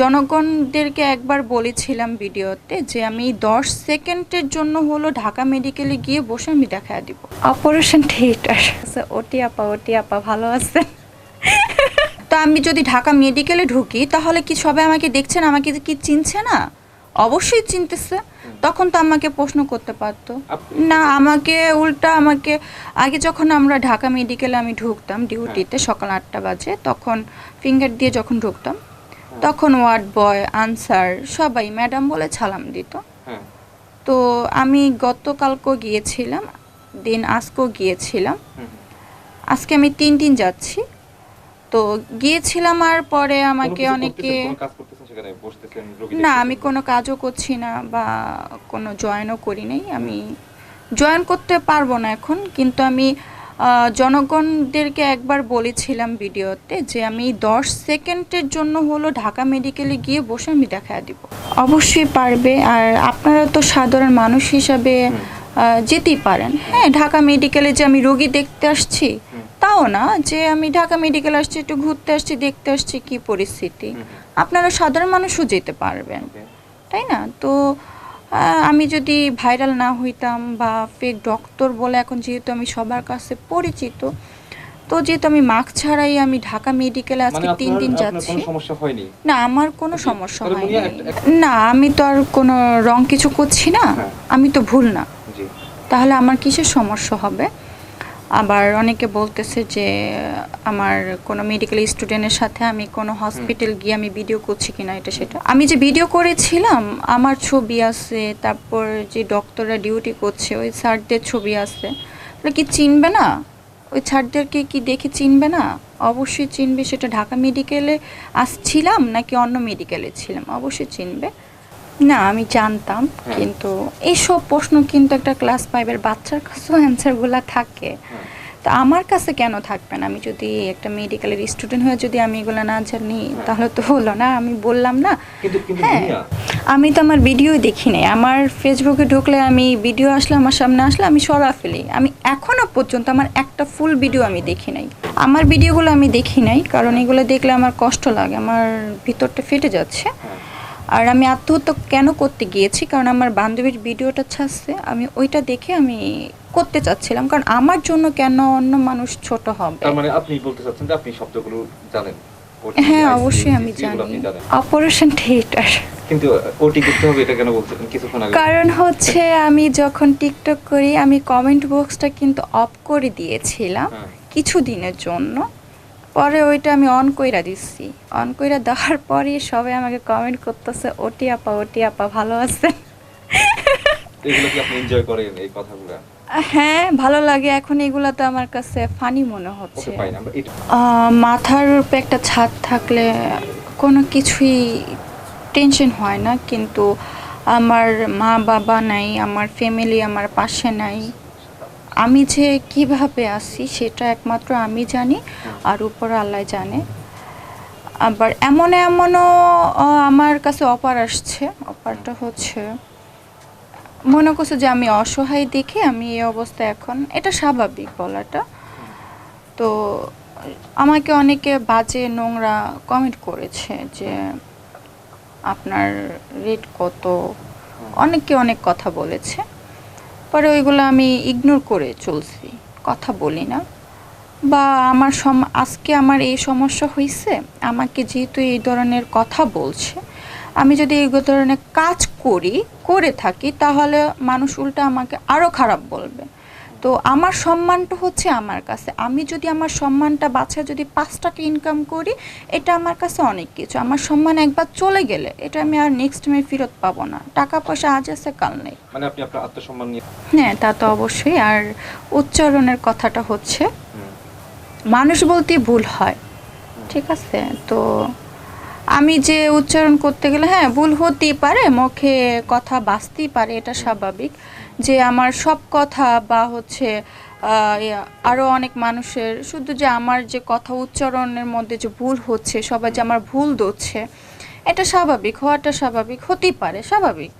জনগণদেরকে একবার বলেছিলাম ভিডিওতে যে আমি দশ সেকেন্ডের জন্য হলো ঢাকা মেডিকেলে গিয়ে বসে আমি দেখা দিব। অপারেশন থিয়েটার ওটি আপা ওটি আপা ভালো আছে। তো আমি যদি ঢাকা মেডিকেলে ঢুকি তাহলে কি সবাই আমাকে দেখছেন আমাকে কি চিনছে না? অবশ্যই চিনতেছে। তখন তো আমাকে প্রশ্ন করতে পারতো। না আমাকে উল্টা আমাকে আগে যখন আমরা ঢাকা মেডিকেলে আমি ঢুকতাম ডিউটিতে সকাল আটটা বাজে তখন ফিঙ্গার দিয়ে যখন ঢুকতাম তখন ওয়ার্ড বয় আনসার সবাই ম্যাডাম বলে সালাম দিত। হ্যাঁ। তো আমি গতকালকেও গিয়েছিলাম দিন আজকেও গিয়েছিলাম। আজকে আমি তিন দিন যাচ্ছি। তো গিয়েছিলাম আর পরে আমাকে অনেকে না আমি কোনো কাজও করছি না বা কোনো জয়েনও করি নাই। আমি জয়েন করতে পারব না এখন কিন্তু আমি জনগণদেরকে একবার বলেছিলাম ভিডিওতে যে আমি দশ সেকেন্ডের জন্য হলো ঢাকা মেডিকেলে গিয়ে বসে আমি দেখা দিব। অবশ্যই পারবে আর আপনারা তো সাধারণ মানুষ হিসাবে যেতেই পারেন। হ্যাঁ ঢাকা মেডিকেলে যে আমি রোগী দেখতে আসছি তাও না যে আমি ঢাকা মেডিকেল আসছি একটু ঘুরতে আসছি দেখতে আসছি কি পরিস্থিতি। আপনারা সাধারণ মানুষও যেতে পারবেন। তাই না? তো আমি যদি ভাইরাল না হইতাম বা ফেক ডক্টর বলে এখন যেহেতু আমি সবার কাছে পরিচিত তো যেহেতু আমি মাস্ক ছাড়াই আমি ঢাকা মেডিকেলে আজকে মানে তিন দিন যাচ্ছি। না আমার কোনো সমস্যা হয়নি। না আমি তো আর কোনো রং কিছু করছি না হ্যাঁ। আমি তো ভুল না। তাহলে আমার কিসের সমস্যা হবে? আবার অনেকে বলতেছে যে আমার কোনো মেডিকেল স্টুডেন্টের সাথে আমি কোনো হসপিটাল গিয়ে আমি ভিডিও করছি কিনা এটা সেটা। আমি যে ভিডিও করেছিলাম আমার ছবি আছে তারপর যে ডক্টররা ডিউটি করছে ওই স্যারদের ছবি আছে। কি চিনবে না? ওই স্যারদেরকে কি দেখে চিনবে না? অবশ্যই চিনবে সেটা ঢাকা মেডিকেলে আসছিলাম নাকি অন্য মেডিকেলে ছিলাম? অবশ্যই চিনবে। না আমি জানতাম হ্যাঁ। কিন্তু এইসব প্রশ্ন কিন্তু একটা ক্লাস ফাইভের বাচ্চার কাছেও অ্যান্সারগুলো থাকে। হ্যাঁ। তো আমার কাছে কেন থাকবেন আমি যদি একটা মেডিকেলের স্টুডেন্ট হয়ে যদি আমি এগুলো না জানি তাহলে তো হলো না। আমি বললাম না। হ্যাঁ। আমি তো আমার ভিডিও দেখি নাই। আমার ফেসবুকে ঢুকলে আমি ভিডিও আসলে আমার সামনে আসলে আমি সরা ফেলি। আমি এখনও পর্যন্ত আমার একটা ফুল ভিডিও আমি দেখি নাই। আমার ভিডিওগুলো আমি দেখি নাই কারণ এগুলো দেখলে আমার কষ্ট লাগে। আমার ভিতরটা ফেটে যাচ্ছে। হ্যাঁ। আর আমি আত্মহত্যা কেন করতে গিয়েছি? কারণ আমার বান্ধবীর ভিডিওটা ছাড়ছে। আমি ওইটা দেখে আমি করতে চাচ্ছিলাম। কারণ আমার জন্য কেন অন্য মানুষ ছোট হবে? তার মানে আপনি বলতে চাচ্ছেন যে আপনি শব্দগুলো জানেন। হ্যাঁ অবশ্যই আমি জানি। অপারেশন থিয়েটার কিন্তু ওটি করতে হবে এটা কেন বলছিলেন কিছুক্ষণ আগে কারণ হচ্ছে আমি যখন টিকটক করি আমি কমেন্ট বক্সটা কিন্তু অফ করে দিয়েছিলাম হ্যাঁ। কিছু দিনের জন্য। পরে ওইটা আমি অন কইরা দিচ্ছি অন কইরা দেওয়ার পরে সবাই আমাকে কমেন্ট করতেছে ওটি আপা ওটি আপা ভালো আছে? এগুলো কি আপনি এনজয় করেন এই কথাগুলো? হ্যাঁ ভালো লাগে। এখন এগুলা তো আমার কাছে ফানি মনে হচ্ছে। মাথার উপরে একটা ছাদ থাকলে কোনো কিছুই টেনশন হয় না। কিন্তু আমার মা বাবা নাই আমার ফ্যামিলি আমার পাশে নাই। আমি যে কীভাবে আসি সেটা একমাত্র আমি জানি আর উপর আল্লাহ জানে। আবার এমন এমনও আমার কাছে অপার আসছে। অপারটা হচ্ছে, মনে করছে যে আমি অসহায় দেখে আমি এই অবস্থা এখন। এটা স্বাভাবিক বলাটা। তো আমাকে অনেকে বাজে নোংরা কমেন্ট করেছে যে আপনার রেট কত? অনেকে অনেক কথা বলেছে। পরে ওইগুলো আমি ইগনোর করে চলছি, কথা বলি না। বা আমার সম, আজকে আমার এই সমস্যা হয়েছে আমাকে যেহেতু এই ধরনের কথা বলছে, আমি যদি এই ধরনের কাজ করি, করে থাকি, তাহলে মানুষ উল্টা আমাকে আরও খারাপ বলবে। তো আমার সম্মানটা হচ্ছে আমার কাছে। আমি যদি আমার সম্মানটা বাছায় যদি পাঁচ টাকা ইনকাম করি এটা আমার কাছে অনেক কিছু। আমার সম্মান একবার চলে গেলে এটা আমি আর নেক্সট টাইমে ফেরত পাবো না। টাকা পয়সা আজ আছে কাল নেই। মানে আপনি আপনার আত্মসম্মান নিয়ে হ্যাঁ তা তো অবশ্যই। আর উচ্চারণের কথাটা হচ্ছে মানুষ বলতেই ভুল হয় ঠিক আছে? তো আমি যে উচ্চারণ করতে গেলে হ্যাঁ ভুল হতেই পারে মুখে কথা বাঁচতেই পারে এটা স্বাভাবিক। যে আমার সব কথা বা হচ্ছে আরও অনেক মানুষের, শুধু যে আমার যে কথা উচ্চারণের মধ্যে যে ভুল হচ্ছে, সবাই যে আমার ভুল ধরছে, এটা স্বাভাবিক, হওয়াটা স্বাভাবিক, হতেই পারে, স্বাভাবিক।